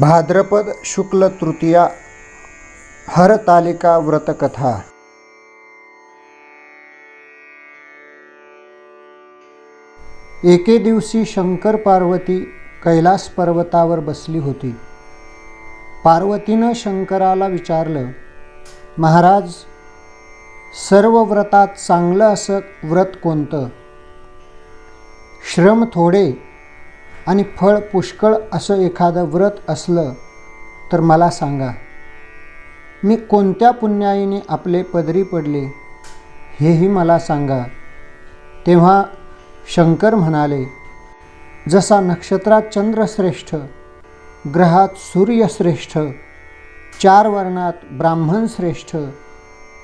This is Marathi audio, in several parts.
भाद्रपद शुक्ल तृतीया हरतालिका व्रतकथा एके दिवशी शंकर पार्वती कैलास पर्वतावर बसली होती. पार्वतीनं शंकराला विचारलं महाराज सर्व व्रतात चांगलं असं व्रत कोणतं? श्रम थोडे आणि फळ पुष्कळ असं एखादं व्रत असलं तर मला सांगा मी कोणत्या पुण्याईने आपले पदरी पडले हेही मला सांगा. तेव्हा शंकर म्हणाले जसा नक्षत्रात चंद्रश्रेष्ठ ग्रहात सूर्यश्रेष्ठ चार वर्णात ब्राह्मण श्रेष्ठ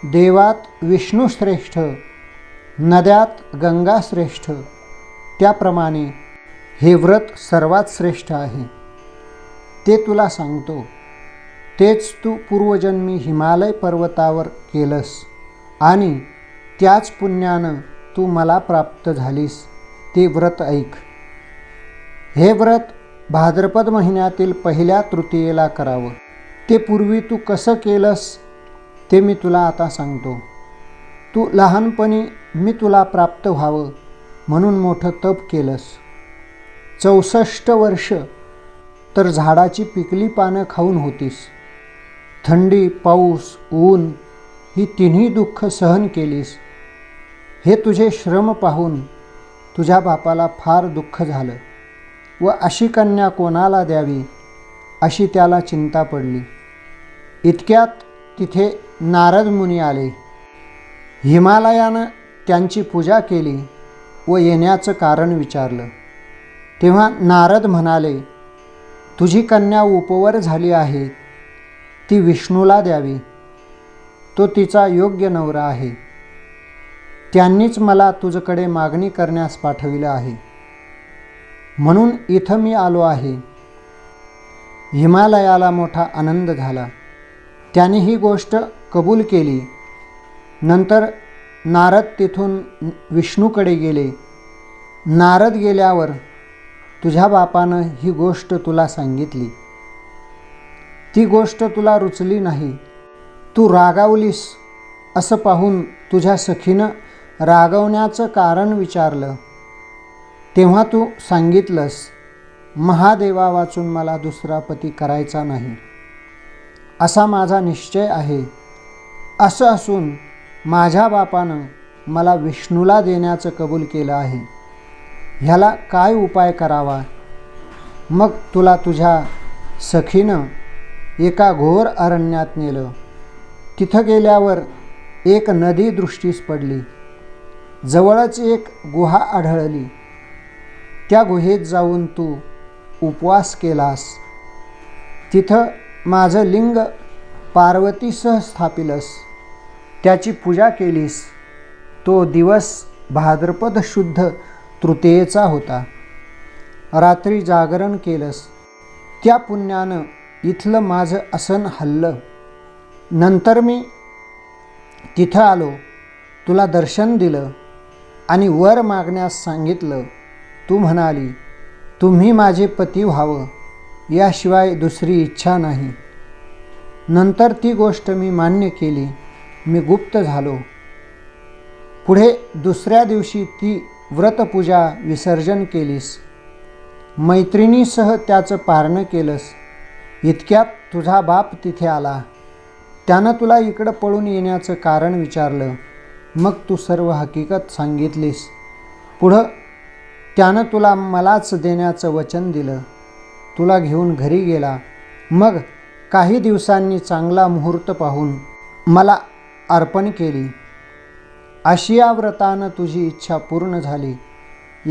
देवात विष्णू श्रेष्ठ नद्यात गंगा श्रेष्ठ त्याप्रमाणे हे व्रत सर्वात श्रेष्ठ आहे. ते तुला सांगतो. तेच तू पूर्वजन्मी हिमालय पर्वतावर केलंस आणि त्याच पुण्यानं तू मला प्राप्त झालीस. ते व्रत ऐक. हे व्रत भाद्रपद महिन्यातील पहिल्या तृतीयेला करावं. ते पूर्वी तू कसं केलंस ते मी तुला आता सांगतो. तू लहानपणी मी तुला प्राप्त व्हावं म्हणून मोठं तप केलंस. चौसष्ट वर्ष तर झाडाची पिकली पानं खाऊन होतीस. थंडी पाऊस ऊन ही तिन्ही दुःख सहन केलीस. हे तुझे श्रम पाहून तुझ्या बापाला फार दुःख झालं व अशी कन्या कोणाला द्यावी अशी त्याला चिंता पडली. इतक्यात तिथे नारद मुनी आले. हिमालयानं त्यांची पूजा केली व येण्याचं कारण विचारलं. तेव्हा नारद म्हणाले तुझी कन्या उपवर झाली आहे. ती विष्णूला द्यावी. तो तिचा योग्य नवरा आहे. त्यांनीच मला तुझकडे मागणी करण्यास पाठविलं आहे. म्हणून इथं मी आलो आहे. हिमालयाला मोठा आनंद झाला. त्याने ही गोष्ट कबूल केली. नंतर नारद तिथून विष्णूकडे गेले. नारद गेल्यावर तुझ्या बापानं ही गोष्ट तुला सांगितली. ती गोष्ट तुला रुचली नाही. तू रागावलीस असं पाहून तुझ्या सखीनं रागवण्याचं कारण विचारलं. तेव्हा तू सांगितलंस महादेवा वाचून मला दुसरा पती करायचा नाही. असा माझा निश्चय आहे. असं असून माझ्या बापानं मला विष्णूला देण्याचं कबूल केलं आहे. ह्याला काय उपाय करावा? मग तुला तुझ्या सखीनं एका घोर अरण्यात नेलं. तिथं गेल्यावर एक नदी दृष्टीस पडली. जवळच एक गुहा आढळली. त्या गुहेत जाऊन तू उपवास केलास. तिथं माझं लिंग पार्वतीसह स्थापिलस. त्याची पूजा केलीस. तो दिवस भाद्रपद शुद्ध तृतीयेचा होता. रात्री जागरण केलंस. त्या पुण्यानं इथलं माझं आसन हल्लं. नंतर मी तिथं आलो. तुला दर्शन दिलं आणि वर मागण्यास सांगितलं. तू म्हणाली तुम्ही माझे पती व्हावं. याशिवाय दुसरी इच्छा नाही. नंतर ती गोष्ट मी मान्य केली. मी गुप्त झालो. पुढे दुसऱ्या दिवशी ती व्रतपूजा विसर्जन केलीस मैत्रिणीसह त्याचं पारणं केलंस इतक्यात तुझा बाप तिथे आला. त्यानं तुला इकडं पळून येण्याचं कारण विचारलं. मग तू सर्व हकीकत सांगितलीस. पुढं त्यानं तुला मलाच देण्याचं वचन दिलं. तुला घेऊन घरी गेला. मग काही दिवसांनी चांगला मुहूर्त पाहून मला अर्पण केली. आशिया व्रतानं तुझी इच्छा पूर्ण झाली.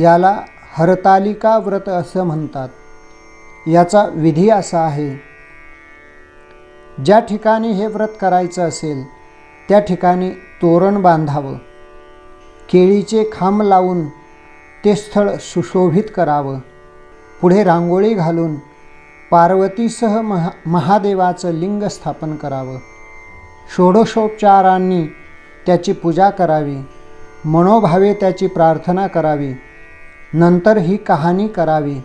याला हरतालिका व्रत असं म्हणतात. याचा विधी असा आहे. ज्या ठिकाणी हे व्रत करायचं असेल त्या ठिकाणी तोरण बांधावं. केळीचे खांब लावून ते स्थळ सुशोभित करावं. पुढे रांगोळी घालून पार्वतीसह महा महादेवाचं लिंग स्थापन करावं. षोडशोपचारांनी त्याची पूजा करावी मनोभावे त्याची प्रार्थना करावी नंतर ही कहाणी करावी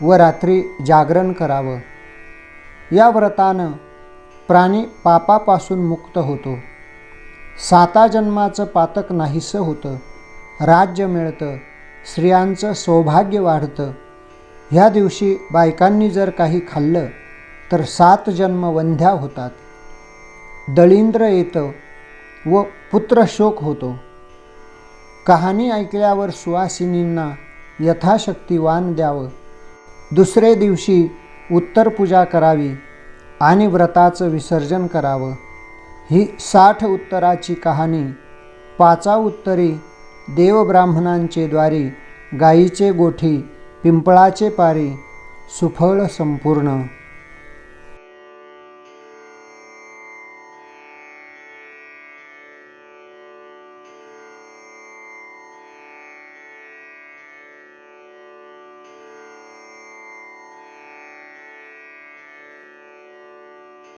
व रात्री जागरण करावं. या व्रतानं प्राणी पापापासून मुक्त होतो. साता जन्माचं पातक नाहीसं होतं. राज्य मिळतं. स्त्रियांचं सौभाग्य वाढतं. ह्या दिवशी बायकांनी जर काही खाल्लं तर सात जन्म वंध्या होतात. दळींद्र येतं. व पुत्रशोक होतो. कहाणी ऐकल्यावर सुवासिनींना यथाशक्ती वान द्यावं. दुसरे दिवशी उत्तर पूजा करावी आणि व्रताचं विसर्जन करावं. ही साठ उत्तराची कहाणी पाचा उत्तरी देवब्राह्मणांचे द्वारी गायीचे गोठी पिंपळाचे पारी सुफळ संपूर्ण